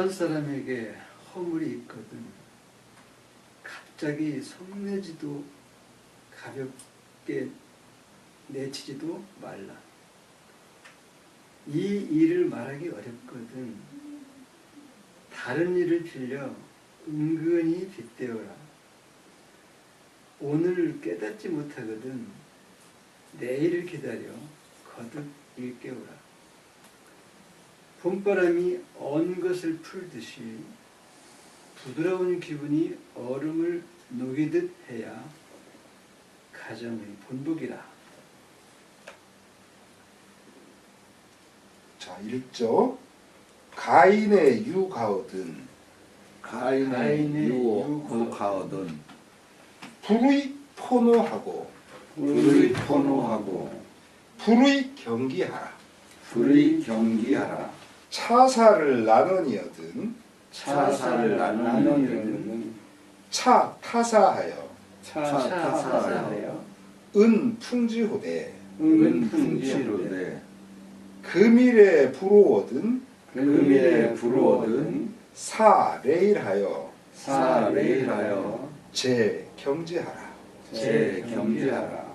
한 사람에게 허물이 있거든 갑자기 성내지도 가볍게 내치지도 말라. 이 일을 말하기 어렵거든. 다른 일을 빌려 은근히 빗대어라. 오늘 깨닫지 못하거든. 내일을 기다려 거듭 일깨우라. 봄바람이 언 것을 풀듯이 부드러운 기분이 얼음을 녹이듯 해야 가정의 본복이라. 자, 1조 가인의 유가오든. 가인의 가인의 유가얻은 불의 포노하고. 불의 포노하고. 불의 경기하라. 불의 경기하라 차사를 나누니어든 차사를 나누니는 차 타사하여 차 타사하여 은 풍지호대. 은 풍지로되 금일에 부러워든 금일에 부러워든 사 레일하여 사 레일하여 제 경지하라. 제 경지하라.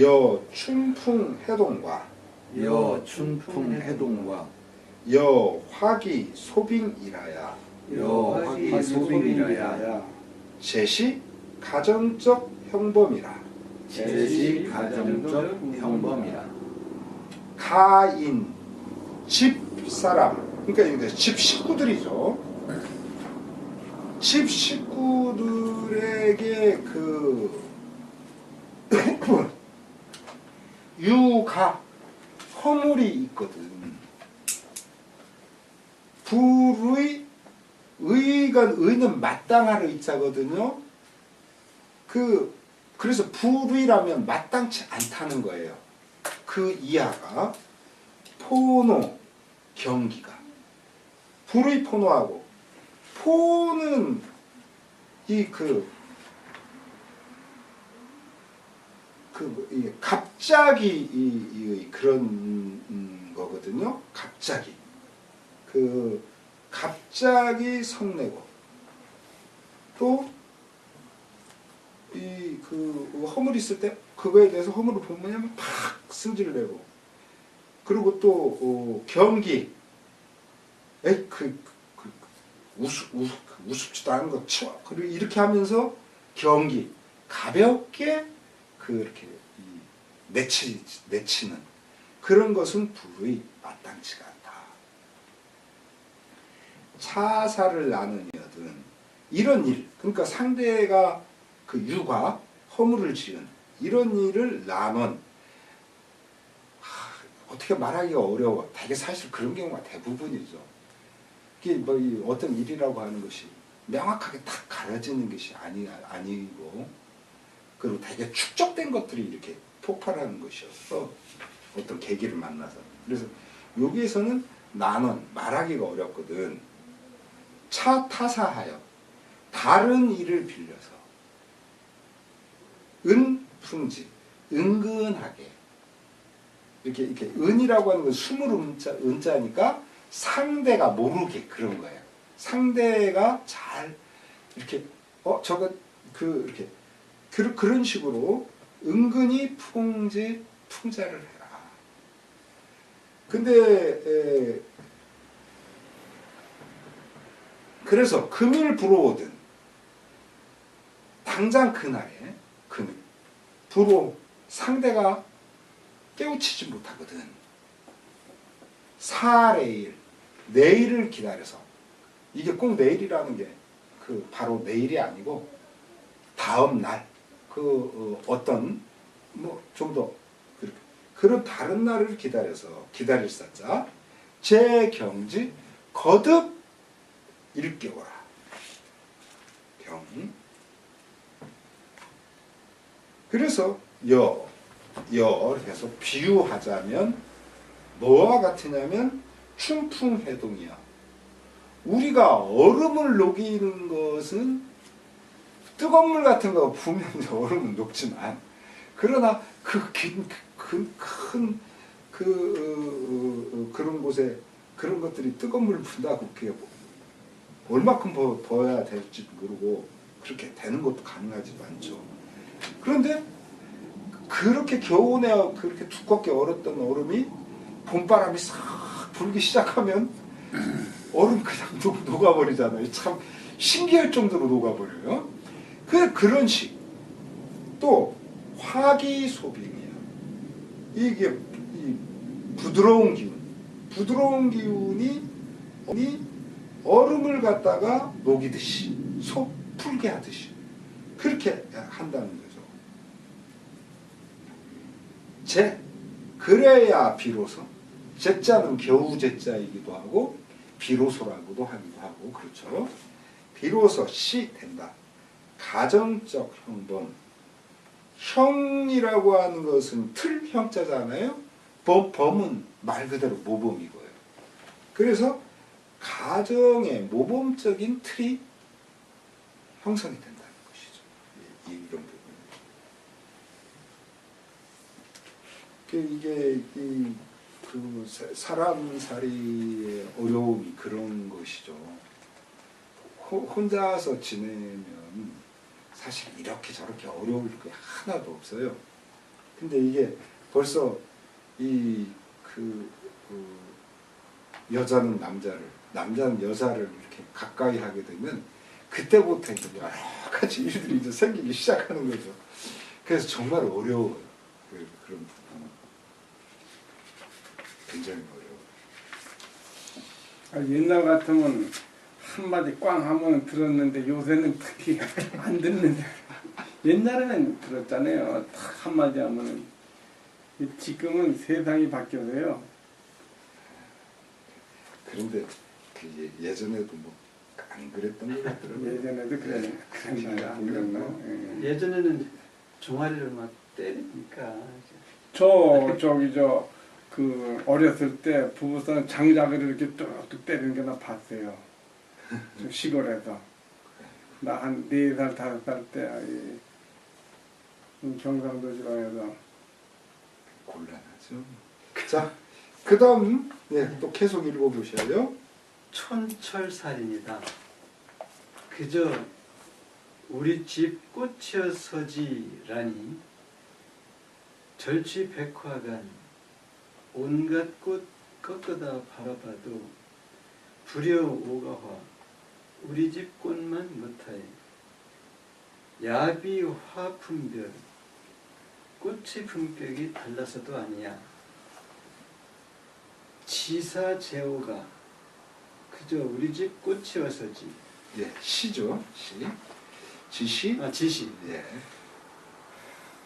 여 춘풍 해동과 여 춘풍 해동과 여 화기 소빙이라야. 여 화기 소빙이라야. 제시 가정적 형범이라. 제시 가정적 형범이라. 가인 집사람. 그러니까 이제 집 식구들이죠. 집 식구들에게 그 유가 허물이 있거든. 불의 의가 의는 마땅하러 있자거든요. 그 그래서 불의라면 마땅치 않다는 거예요. 그 이하가 포노 경기가 불의 포노하고 포는 이그 그, 이 갑자기 이, 이 그런 음, 거거든요. 갑자기 그 갑자기 성내고. 또 이 그 허물 있을 때 그거에 대해서 허물을 본 뭐냐면 팍 승질을 내고. 그리고 또 어, 경기. 에이 그, 그, 그 우습 우습 우습지도 않은 거 치워. 그리고 이렇게 하면서 경기. 가볍게 그렇게 이 내치 내치는 그런 것은 불의 마땅치가 않다. 차사를 나누려든 이런 일 그러니까 상대가 그 유가 허물을 지은 이런 일을 나눈 하, 어떻게 말하기가 어려워. 되게 사실 그런 경우가 대부분이죠. 이게 뭐이 어떤 일이라고 하는 것이 명확하게 딱 가려지는 것이 아니 아니고 그리고 되게 축적된 것들이 이렇게 폭발하는 것이었어. 어떤 계기를 만나서. 그래서 여기에서는 나눈 말하기가 어렵거든. 차 타사하여 다른 일을 빌려서 은풍지 은근하게 이렇게 이렇게 은이라고 하는 건 스물 은자 은자니까 상대가 모르게 그런 거예요. 상대가 잘 이렇게 어 저거 그 이렇게 그, 그런 식으로 은근히 풍지 풍자를 해라. 근데 에, 그래서 금일 불어오든. 당장 그날에 그 불어 상대가 깨우치지 못하거든. 사레일 내일을 기다려서. 이게 꼭 내일이라는 게 그 바로 내일이 아니고 다음 날 그 어, 떤 뭐 좀 더 그런 다른 날을 기다려서 기다릴 사자 제 경지 거듭 일깨워라. 경 그래서 여, 여 해서 비유하자면 뭐와 같으냐면 춘풍해동이야. 우리가 얼음을 녹이는 것은 뜨거운 물 같은 거 이제 얼음은 녹지만 그러나 그긴큰그 그, 어, 어, 그런 곳에 그런 것들이 뜨거운 물을 푼다고 그게 뭐 얼마큼 버, 버야 될지 모르고 그렇게 되는 것도 가능하지도 않죠. 그런데 그렇게 겨우내 그렇게 두껍게 얼었던 얼음이 봄바람이 싹 불기 시작하면 얼음 그냥 녹, 녹아버리잖아요. 참 신기할 정도로 녹아버려요. 그 그런 식. 또 화기소빙이야. 이게 이 부드러운 기운, 부드러운 기운이 이 얼음을 갖다가 녹이듯이 속 풀게 하듯이 그렇게 한다는 거죠. 제 그래야 비로소 제자는 겨우 제자이기도 하고 비로소라고도 하기도 하고 그렇죠. 비로소 시 된다. 가정적 형범. 형이라고 하는 것은 틀 형자잖아요. 범, 범은 말 그대로 모범이고요. 그래서 가정의 모범적인 틀이 형성이 된다는 것이죠. 이- 이- 이런 부분. 그 이게 이, 그 사- 사람 살이의 어려움이 그런 것이죠. 호- 혼자서 지내면 사실 이렇게 저렇게 어려울 게 하나도 없어요. 근데 이게 벌써 이그 여자는 남자를 남자는 여자를 이렇게 가까이 하게 되면 그때부터 이제 여러 가지 일들이 이제 생기기 시작하는 거죠. 그래서 정말 어려워요. 그, 그런 부분은 굉장히 어려워요. 아, 옛날 같으면 한마디 꽝 하면 들었는데 요새는 특히 안 듣는데 옛날에는 들었잖아요. 딱 한마디 하면은 지금은 세상이 바뀌어서요. 그런데 그 예- 예전에도 뭐 안 그랬던 것 같더라고요. 예전에도 그랬, 그랬나요? 안 그랬나요? 예. 예전에는 종아리를 막 때리니까 저 저기 저 그 어렸을 때 부부싸움 장작을 이렇게 뚝뚝 때리는 게 나 봤어요. 좀 시골에서 나 한 네 살 다섯 살때 경상도 지방에서 곤란하죠. 자, 그 다음 네, 또 계속 읽어보셔요. 촌철살인이다. 그저 우리 집 꽃이어서지라니 절취 백화관 온갖 꽃 꺾어다 바라봐도 부려 오가화 우리 집 꽃만 못하에 야비 화품별 꽃의 품격이 달라서도 아니야 지사 제오가 그저 우리 집 꽃이어서지 예, 시죠. 시. 지시. 아 지시 예.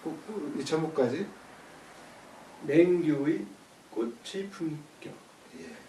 그, 그, 이 제목까지. 맹교의 꽃의 품격 예.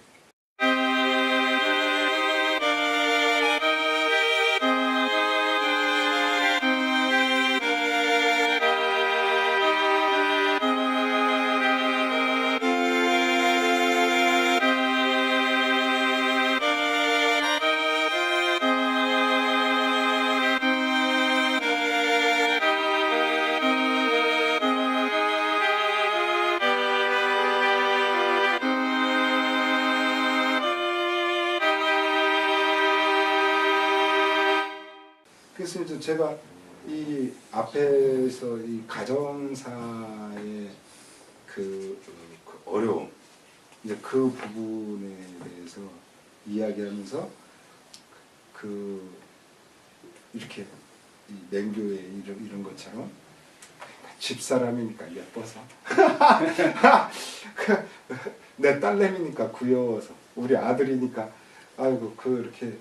이제 제가 이 앞에서 이 가정사의 그, 어, 그 어려움, 이제 그 부분에 대해서 이야기하면서 그 이렇게 이 맹교의 이런, 이런 것처럼 집사람이니까 예뻐서. 내 딸내미니까 귀여워서. 우리 아들이니까 아이고 그 이렇게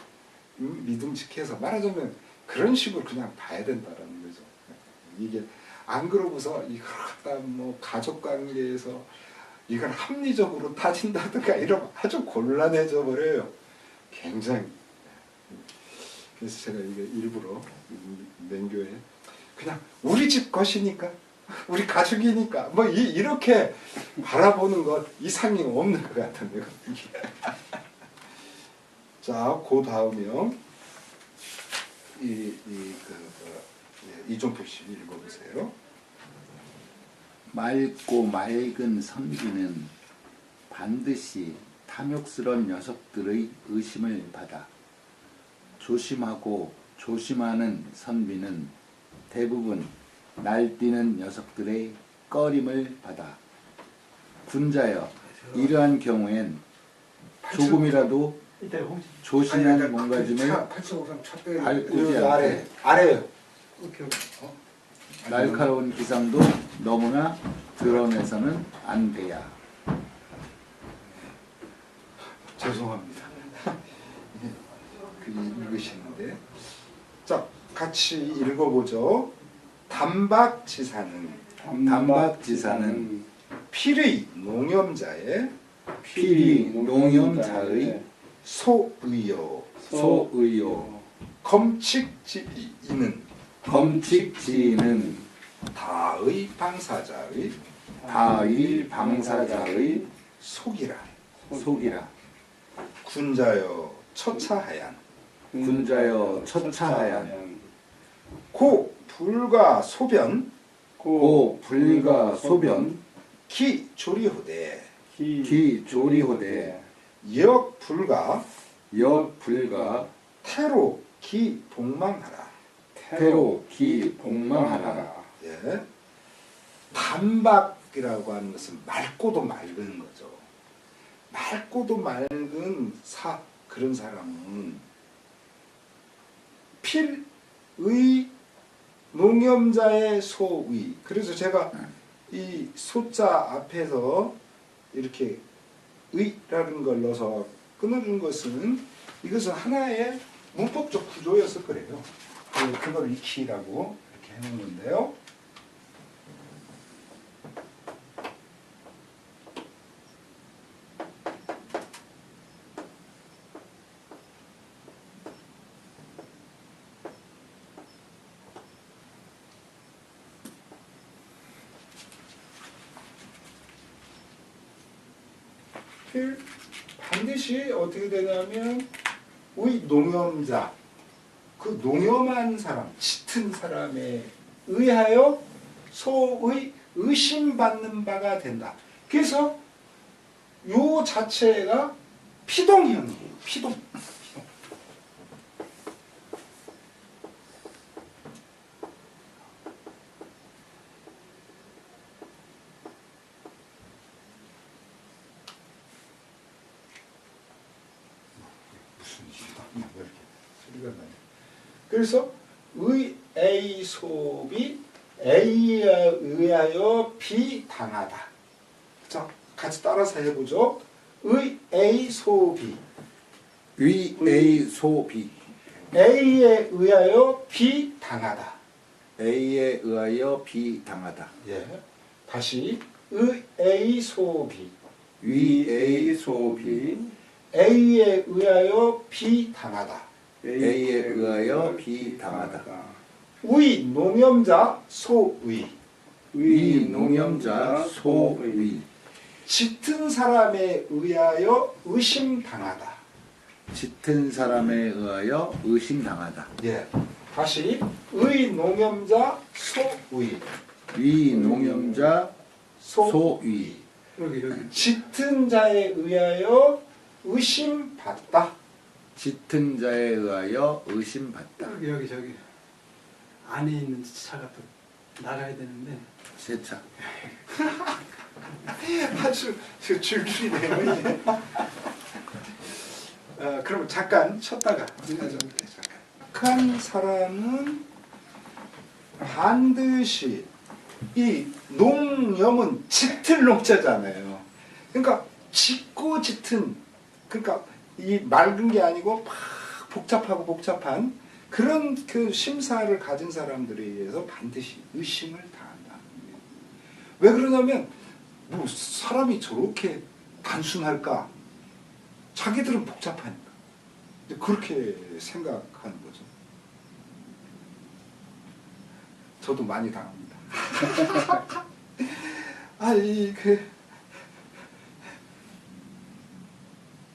음, 믿음직해서 말하자면 그런 식으로 그냥 봐야 된다라는 거죠. 이게 안 그러고서 이걸 갖다 뭐 가족 관계에서 이걸 합리적으로 따진다든가 이러면 아주 곤란해져 버려요. 굉장히. 그래서 제가 이게 일부러 맹교에 그냥 우리 집 것이니까 우리 가족이니까 뭐 이, 이렇게 바라보는 것 이상이 없는 것 같은데요. 자, 그 다음이요. 이, 이, 그, 어, 예, 이종표 씨 읽어보세요. 맑고 맑은 선비는 반드시 탐욕스러운 녀석들의 의심을 받아 조심하고 조심하는 선비는 대부분 날뛰는 녀석들의 꺼림을 받아 군자여 이러한 경우엔 조금이라도 이따 조심한 몸가짐을 8.53 첫배 밟지 여기 않게. 아래 아래요. 오케이 오케이. 날카로운 기상도 너무나 드러내서는 안 돼야. 죄송합니다. 그 읽으시는데 자 같이 읽어보죠. 담박지사는 담박지사는 필의 농염자의 필히 농염자의 소의요 소의요 검칙지이는 검칙지는 다의 방사자의 다의 방사자의 속이라. 속이라. 군자여 처차하얀. 군자여 처차하얀. 고 불과 소변. 고 불가 소변. 기 조리호대. 기 조리호대 역 불가 역 불가 태로 기 복망하라 태로 기 복망하라 예. 단박이라고 하는 것은 맑고도 맑은 거죠. 맑고도 맑은 사 그런 사람은 필의 농염자의 소의. 그래서 제가 이 소자 앞에서 이렇게 의라는 걸 넣어서 끊어준 것은 이것은 하나의 문법적 구조였을 거예요. 그- 그걸 익히라고 이렇게 해놓은 건데요. 필 반드시 어떻게 되냐면 우리 농염자 그 농염한 사람 짙은 사람에 의하여 소의 의심받는 바가 된다. 그래서 요 자체가 피동형이에요. 피동. 피동. 무슨 일이야? 왜 이렇게 소리가 나냐? 그래서 의 A 소비 A에 의하여 비당하다. 자, 같이 따라서 해보죠. 의 A 소비 위 A 소비 A에 의하여 비당하다. A에 의하여 비당하다 예. 다시 의 A 소비 위 A 소비 A에 의하여 비당하다. A에 의하여 비당하다. 의 농염자 소의 위 농염자 소위 짙은 사람에 의하여 의심당하다. 짙은 사람에 의하여 의심당하다 예. 다시 의 농염자 소의 위 농염자 소 소위 여기 여기. 짙은 자에 의하여 의심받다. 짙은 자에 의하여 의심받다 여기 여기 저기 안에 있는 차가 또 나가야 되는데 세차 아주 저 줄줄이네요. 이제. 어, 그럼 잠깐 쉬었다가 하죠. 착한 사람은 반드시 이 농염은 짙은 농자잖아요. 그러니까 짙고 짙은 그러니까 이 맑은 게 아니고 막 복잡하고 복잡한 그런 그 심사를 가진 사람들에 의해서 반드시 의심을 당한다. 왜 그러냐면 뭐 사람이 저렇게 단순할까? 자기들은 복잡하니까. 그렇게 생각하는 거죠. 저도 많이 당합니다. 아, 이, 그,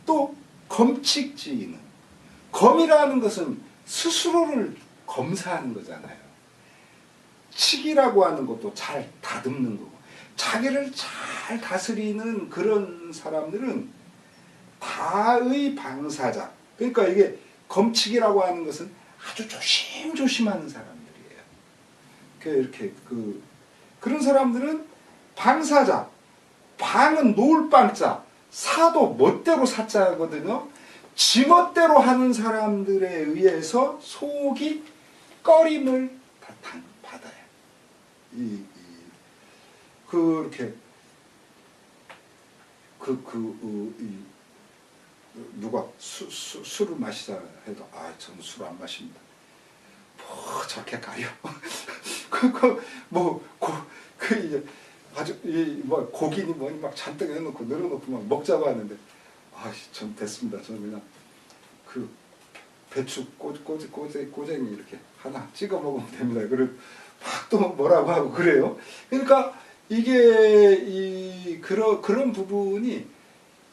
또, 검칙지인은, 검이라는 것은 스스로를 검사하는 거잖아요. 칙이라고 하는 것도 잘 다듬는 거고, 자기를 잘 다스리는 그런 사람들은 다의 방사자. 그러니까 이게 검칙이라고 하는 것은 아주 조심조심하는 사람들이에요. 그 이렇게 그 그런 사람들은 방사자, 방은 놓을 방자, 사도 멋대로 사자거든요. 지멋대로 하는 사람들에 의해서 속이 꺼림을 받아요. 이, 이 그렇게 그, 그, 어, 이, 누가 수, 수, 술을 마시자 해도 아 저는 술 안 마십니다. 뭐 저렇게 가요. 그그뭐그 이제 아주 이뭐 고기니 뭐니 막 잔뜩 해놓고 늘어놓고 막 먹자고 하는데 아전 됐습니다. 저는 그냥 그 배추 꼬, 꼬, 꼬제, 꼬쟁이 이렇게 하나 찍어 먹으면 됩니다. 그리고 막또 뭐라고 하고 그래요. 그러니까 이게 이 그런 그런 부분이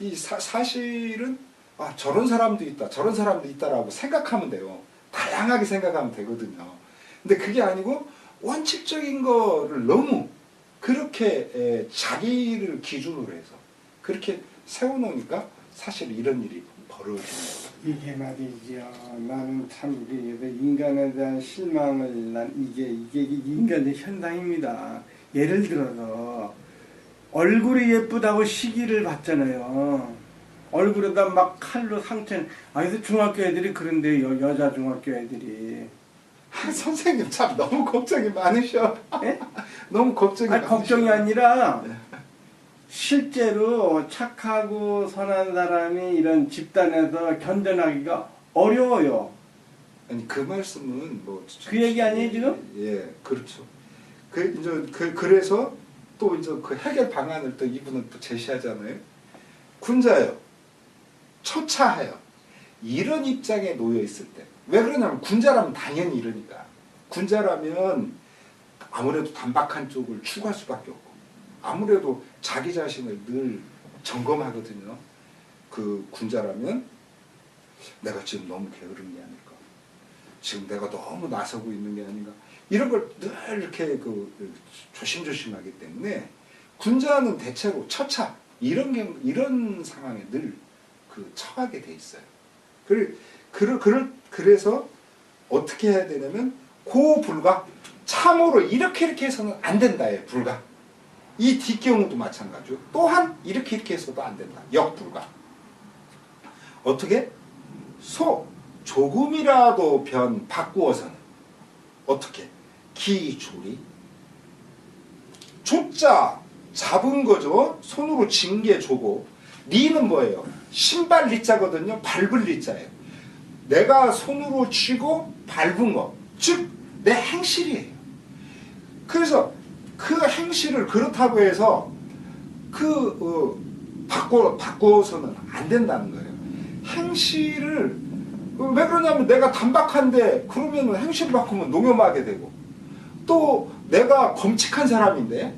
이 사, 사실은 아 저런 사람도 있다 저런 사람도 있다라고 생각하면 돼요. 다양하게 생각하면 되거든요. 근데 그게 아니고 원칙적인 거를 너무 그렇게 에, 자기를 기준으로 해서 그렇게 세워놓으니까 사실 이런 일이 벌어지는 거예요. 이게 말이죠. 나는 참 인간에 대한 실망을 난 이게 이게 인간의 현상입니다. 예를 들어서 얼굴이 예쁘다고 시기를 받잖아요. 얼굴에다 막 칼로 상처. 아, 그래서 중학교 애들이 그런데 여, 여자 중학교 애들이. 아, 선생님 참 너무 걱정이 많으셔. 예? 너무 걱정이 아니. 걱정이 아니라 실제로 착하고 선한 사람이 이런 집단에서 견뎌나기가 어려워요. 아니 그 말씀은 뭐 그 얘기 아니에요, 지금? 예, 그렇죠. 그 이제 그 그래서 또 이제 그 해결 방안을 또 이분은 또 제시하잖아요. 군자요, 처차하여 이런 입장에 놓여 있을 때 왜 그러냐면 군자라면 당연히 이러니까 군자라면 아무래도 단박한 쪽을 추구할 수밖에 없고 아무래도 자기 자신을 늘 점검하거든요. 그 군자라면 내가 지금 너무 게으른 게 아닐까. 지금 내가 너무 나서고 있는 게 아닌가. 이런 걸 늘 이렇게 그 조심조심하기 때문에 군자는 대체로 처차 이런 경우 이런 상황에 늘 그 처하게 돼 있어요. 그래 그 그럴 그래서 어떻게 해야 되냐면 고 불가 참으로 이렇게 이렇게 해서는 안 된다예요. 불가. 이 뒷경우도 마찬가지고 또한 이렇게 이렇게 해서도 안 된다. 역불가. 어떻게? 소 조금이라도 변 바꾸어서는 어떻게? 기조리 조자 잡은 거죠. 손으로 진게 조고 리는 뭐예요? 신발 리자거든요. 밟을 리자예요. 내가 손으로 쥐고 밟은 거. 즉, 내 행실이에요. 그래서 그 행실을 그렇다고 해서 그, 어, 바꿔, 바꿔서는 안 된다는 거예요. 행실을, 어, 왜 그러냐면 내가 단박한데 그러면 행실을 바꾸면 농염하게 되고 또 내가 검칙한 사람인데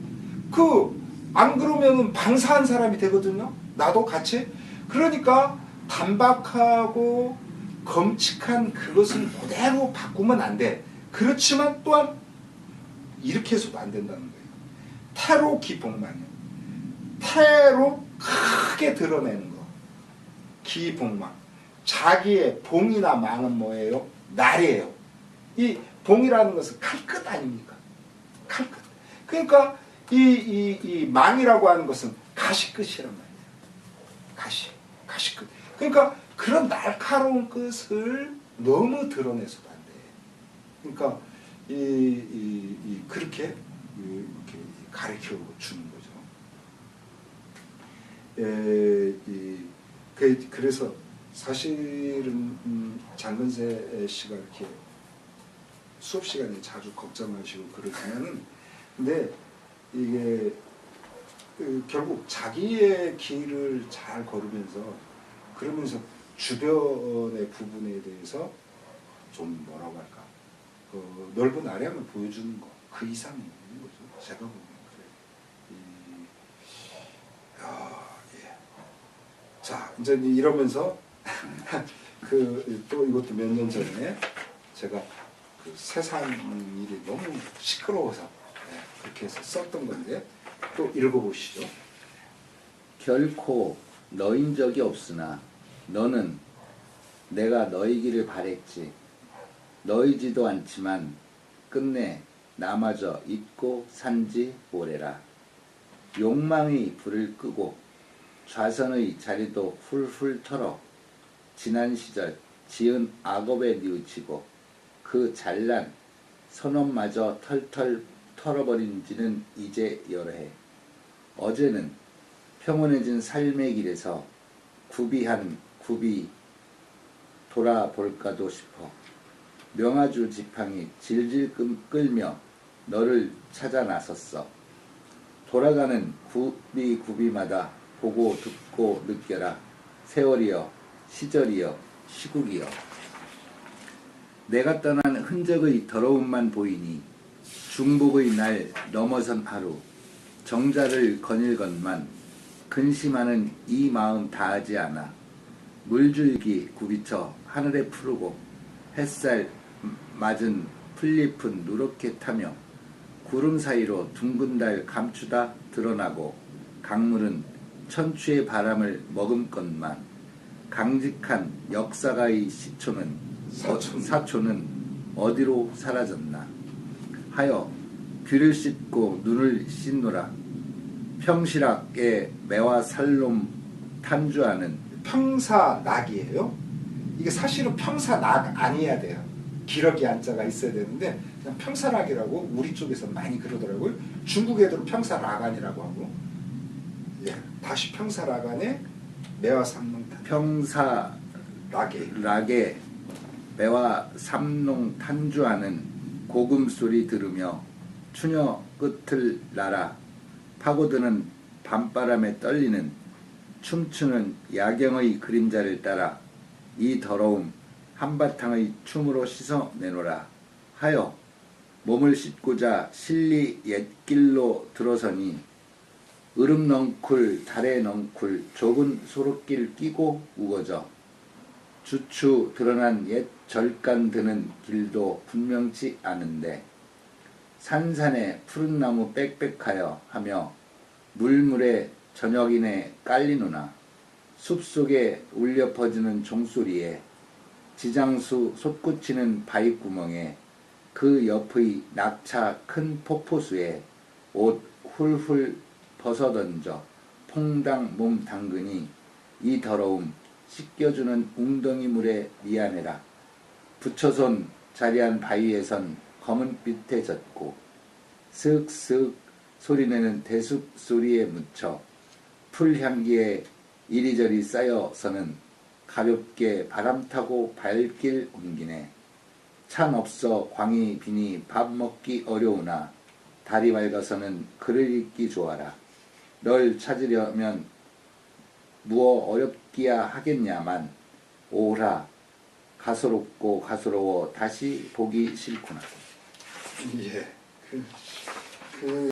그 안 그러면은 방사한 사람이 되거든요. 나도 같이. 그러니까 단박하고 검칙한 그것을 그대로 바꾸면 안 돼. 그렇지만 또한 이렇게 해서도 안 된다는 거예요. 태로 기복망이요. 태로 크게 드러내는 거. 기복망. 자기의 봉이나 망은 뭐예요? 날이에요. 이 봉이라는 것은 칼끝 아닙니까? 칼끝. 그러니까 이, 이, 이 망이라고 하는 것은 가시끝이란 말이에요. 가시, 가시끝. 그러니까 그런 날카로운 끝을 너무 드러내서도 안 돼. 그러니까 이, 이, 이 그렇게 이렇게 가르쳐 주는 거죠. 에, 이, 그, 그래서 사실은 음, 장근세 씨가 이렇게 수업 시간에 자주 걱정하시고 그러지만은 근데 이게 그 결국 자기의 길을 잘 걸으면서 그러면서 주변의 부분에 대해서 좀 뭐라고 할까 그 넓은 아량을 보여주는 거 그 이상이 있는 거죠 제가 보면 그래요. 이, 야, 예. 자 이제 이러면서 그 또 이것도 몇 년 전에 제가 그 세상 일이 너무 시끄러워서 예, 그렇게 해서 썼던 건데 또 읽어보시죠. 결코 너인 적이 없으나 너는 내가 너희기를 바랬지. 너희지도 않지만 끝내 나마저 잊고 산지 오래라. 욕망의 불을 끄고 좌선의 자리도 훌훌 털어 지난 시절 지은 악업에 뉘우치고 그 잘난 선원마저 털털 털어버린 지는 이제 여러 해. 어제는 평온해진 삶의 길에서 구비한 구비 돌아볼까도 싶어. 명아주 지팡이 질질 끔- 끌며 너를 찾아 나섰어. 돌아가는 구비 구비마다 보고 듣고 느껴라. 세월이여, 시절이여, 시국이여. 내가 떠난 흔적의 더러움만 보이니 중복의 날 넘어선 하루 정자를 거닐건만 근심하는 이 마음 다하지 않아 물줄기 굽이쳐 하늘에 푸르고 햇살 맞은 풀잎은 누렇게 타며 구름 사이로 둥근 달 감추다 드러나고 강물은 천추의 바람을 머금건만 강직한 역사가의 시초는 사촌. 어, 사초는 어디로 사라졌나 하여 귀를 씻고 눈을 씻노라 평시락에 매와 살롬 탄주하는 평사낙이에요. 이게 사실은 평사낙 아니어야 돼요. 기러기 안자가 있어야 되는데 그냥 평사낙이라고 우리 쪽에서 많이 그러더라고요. 중국 애들은 평사라간이라고 하고. 예, 다시 평사라간에 매화 삼농탄. 평사 낙에. 락에 매와 삼농 탄주하는 고금 소리 들으며 추녀 끝을 날아 파고드는 밤바람에 떨리는 춤추는 야경의 그림자를 따라 이 더러움 한바탕의 춤으로 씻어 내노라 하여 몸을 씻고자 실리 옛길로 들어서니 으름 넝쿨 달에 넝쿨 좁은 소록길 끼고 우거져 주추 드러난 옛 절간 드는 길도 분명치 않은데 산산에 푸른 나무 빽빽하여 하며 물물에 저녁이네 깔리노나 숲속에 울려 퍼지는 종소리에 지장수 솟구치는 바위구멍에 그 옆의 낙차 큰 폭포수에 옷 훌훌 벗어던져 퐁당 몸 당근이 이 더러움 씻겨주는 웅덩이 물에 미안해라. 붙여손 자리한 바위에선 검은 빛에 젖고 슥슥 소리내는 대숲 소리에 묻혀 풀 향기에 이리저리 쌓여서는 가볍게 바람 타고 발길 옮기네. 찬 없어 광이 비니 밥 먹기 어려우나 달이 밝아서는 글을 읽기 좋아라. 널 찾으려면 무어 어렵기야 하겠냐만 오라 가소롭고 가소로워 다시 보기 싫구나. 예. 그, 그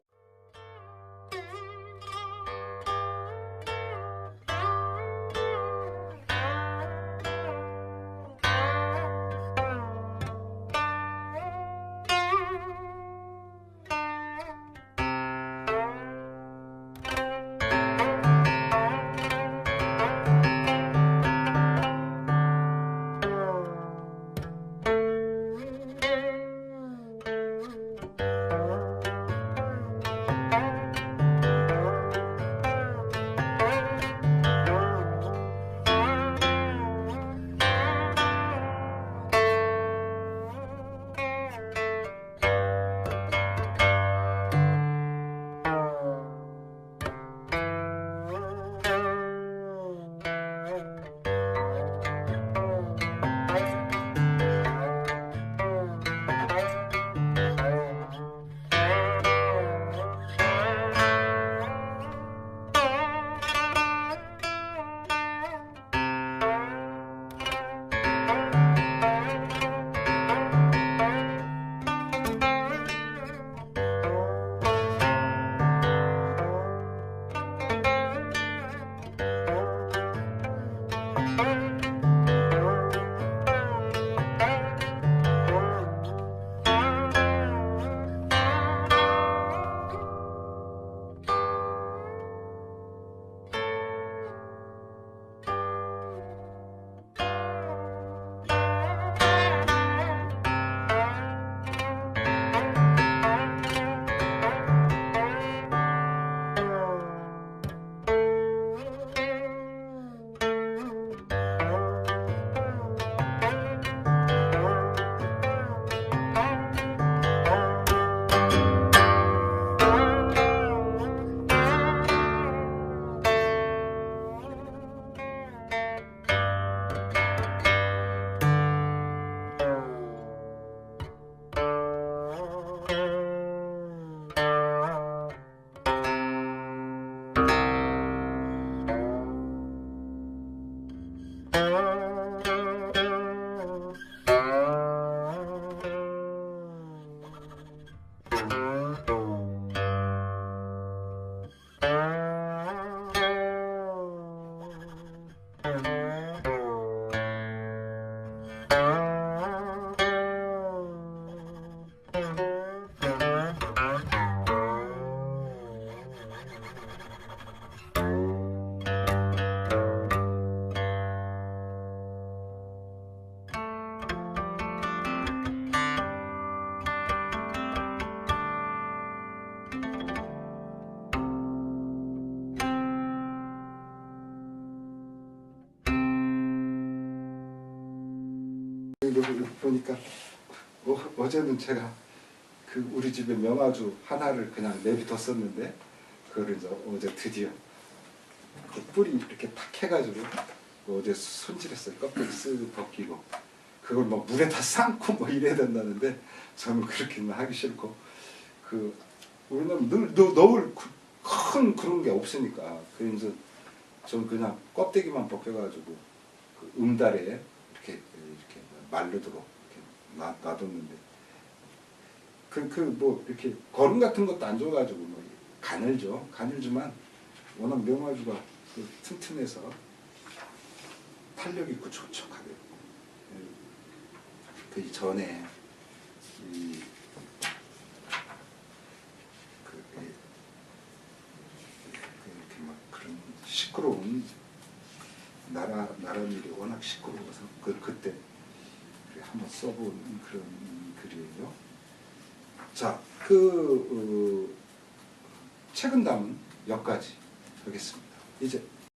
어, 어제는 제가 그 우리 집에 명아주 하나를 그냥 내비뒀었는데 그거를 이제 어제 드디어 그 뿌리 이렇게 탁 해가지고 어제 손질했어요. 껍데기 쓱 벗기고 그걸 막 물에 다 삶고 뭐 이래야 된다는데 저는 그렇게는 하기 싫고 그 우리는 늘 넣- 넣을 그- 큰 그런 게 없으니까 그래서 저는 그냥 껍데기만 벗겨가지고 그 음달에 이렇게 이렇게 말르도록 이렇게 놔, 놔뒀는데 그 그 뭐 이렇게 거름 같은 것도 안 줘가지고 뭐 가늘죠. 가늘지만 워낙 명아주가 그 튼튼해서 탄력 있고 촉촉하게. 그 전에 이 그, 이- 그 이렇게 막 그런 시끄러운 나라 나라 일이 워낙 시끄러워서 그 그때 한번 써본 그런 글이에요. 자, 그 어, 책은 담은 여기까지 하겠습니다. 이제